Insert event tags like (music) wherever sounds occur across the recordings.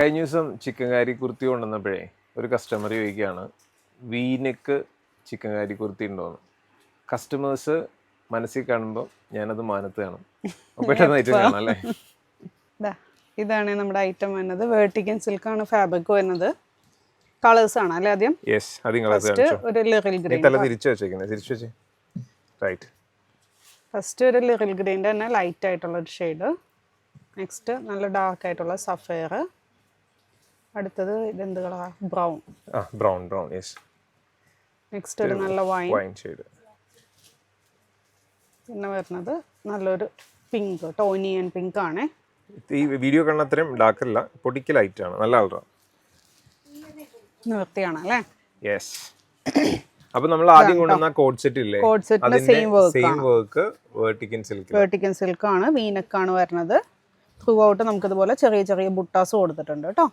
കഴിഞ്ഞ ദിവസം ചിക്കൻ കാരി കുർത്തി കൊണ്ടുവന്നപ്പോഴേ ഒരു കസ്റ്റമർ ചോദിക്കുകയാണ് വീനക്ക് ചിക്കൻ കാരി കുർത്തി ഉണ്ടോന്ന് കസ്റ്റമേഴ്സ് മനസ്സിൽ കാണുമ്പോൾ ഞാനത് മാനത്ത് കാണും. പെട്ടെന്നായിട്ട് കാണാം അല്ലേ? (laughs) ഇതാണ് നമ്മുടെ ഐറ്റം വരുന്നത്. വേർട്ടിക്കൻ ആണ് ഫാബ്രിക് വരുന്നത്. കളേഴ്സ് ആണ് അല്ലേ ആദ്യം? യെസ് ആദ്യം കളേഴ്സ് ഫസ്റ്റ് ഒരു ലിറിൽ ഗ്രീൻ തല തിരിച്ചു വെച്ചേക്കുന്നത് തിരിച്ചു വെച്ചേ. റൈറ്റ് ഫസ്റ്റ് ഒരു ലിറിൽ ഗ്രീന്റെ തന്നെ ലൈറ്റ് ആയിട്ടുള്ള ഒരു ഷെയ്ഡ് നെക്സ്റ്റ് നല്ല ഡാർക്ക് ആയിട്ടുള്ള സഫയർ അടുത്തത് ഇതെന്ത് കളറാ ബ്രൗൺ. ആ ബ്രൗൺ ബ്രൗൺ യെസ് നെക്സ്റ്റ് ഒരു നല്ല വൈൻ. Wine shade. പിന്നെ വരുന്നത് നല്ലൊരു പിങ്ക് ടോനിയൻ പിങ്ക് ആണ്. ഈ വീഡിയോ കാണുന്ന അത്രയും ഡാർക്ക് അല്ല പൊടിക്ക് ലൈറ്റ് ആണ്. നല്ല കളറാണ് നിവർത്തിയാണ് അല്ലേ യെസ് അപ്പൊ നമ്മൾ ആദ്യം കൊണ്ടുവന്ന കോഡ് സെറ്റ് ഇല്ലേ? കോഡ് സെറ്റിന്റെ same work same work vertical silk vertical silk ആണ് വീനക്ക് ആണ് വരുന്നത്. ത്രൂ ഔട്ട് നമുക്കിതുപോലെ ചെറിയ ചെറിയ ബുട്ടാസ് കൊടുത്തിട്ടുണ്ട് കേട്ടോ.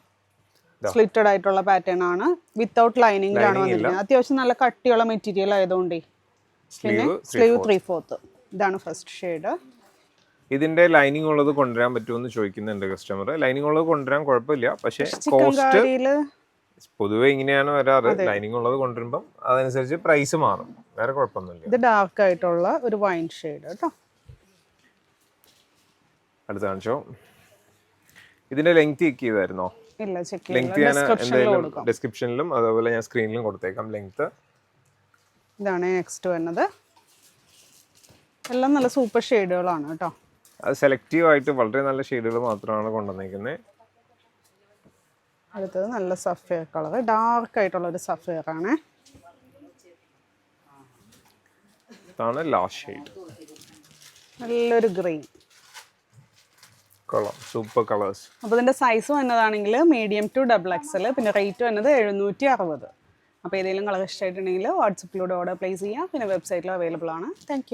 സ്ലിറ്റഡ് ആയിട്ടുള്ള പാറ്റേൺ ആണ്. വിത്തൗട്ട് ലൈനിങ്ങിലാണ് വന്നിരിക്കുന്നത്. അത്യാവശ്യം നല്ല കട്ടിയുള്ള മെറ്റീരിയൽ ആയതുകൊണ്ടേ. പിന്നെ സ്ലീവ് ത്രീ ഫോർത്ത് ഇതാണ് ഫസ്റ്റ് ഷെയ്ഡ് ഇതിന്റെ ലൈനിങ് ഉള്ളത് കൊണ്ടുവരാൻ പറ്റുമെന്ന് ചോദിക്കുന്നുണ്ട് കസ്റ്റമർ ലൈനിങ് ഉള്ളത് കൊണ്ടുവരാൻ കുഴപ്പമില്ല. പക്ഷെ കോസ്റ്റ് പൊതുവെ ഇങ്ങനെയാണ് വരാറ്. ലൈനിങ് ഉള്ളത് കൊണ്ടുവരുമ്പം അതനുസരിച്ച് പ്രൈസ് മാറും. വേറെ കുഴപ്പമൊന്നുമില്ല. ഇത് ഡാർക്ക് ആയിട്ടുള്ള ഒരു വൈൻ ഷെയ്ഡ് കേട്ടോ. അടുത്ത കാണിച്ചോ. ഇതിന്റെ ലെങ്ത് ചെക്ക് ചെയ്തായിരുന്നോ? ഇല്ല ലെങ്ത് ഞാൻ എന്തായാലും ഡിസ്ക്രിപ്ഷനിലും അതുപോലെ ഞാൻ സ്ക്രീനിലും കൊടുത്തേക്കാം. ലെങ്ത് ഇതാണ് നെക്സ്റ്റ് വരുന്നത്. എല്ലാം നല്ല സൂപ്പർ ഷെയ്ഡുകളാണ് കേട്ടോ. അത് സെലക്റ്റീവ് ആയിട്ട് വളരെ നല്ല ഷെയ്ഡുകൾ മാത്രമാണ് കൊണ്ടുവന്നിരിക്കുന്നത് അടുത്തത് നല്ല സഫയർ കളർ ഡാർക്ക് ആയിട്ടുള്ള ഒരു സഫയർ ആണ്. ഇതാണ് ലാസ്റ്റ് ഷെയ്ഡ് നല്ലൊരു ഗ്രീൻ കൊള്ളാം. സൂപ്പർ കളേഴ്സ് അപ്പോൾ ഇതിന്റെ സൈസ് വന്നതാണെങ്കിൽ മീഡിയം ടു ഡബിൾ എക്സൽ പിന്നെ റേറ്റ് വന്നത് എഴുന്നൂറ്റി അറുപത് അപ്പോൾ ഏതെങ്കിലും കളർ ഇഷ്ടമായിട്ടുണ്ടെങ്കിൽ വാട്സപ്പിലൂടെ ഓർഡർ പ്ലേസ് ചെയ്യാം. പിന്നെ വെബ്സൈറ്റിൽ അവൈലബിൾ ആണ്. താങ്ക്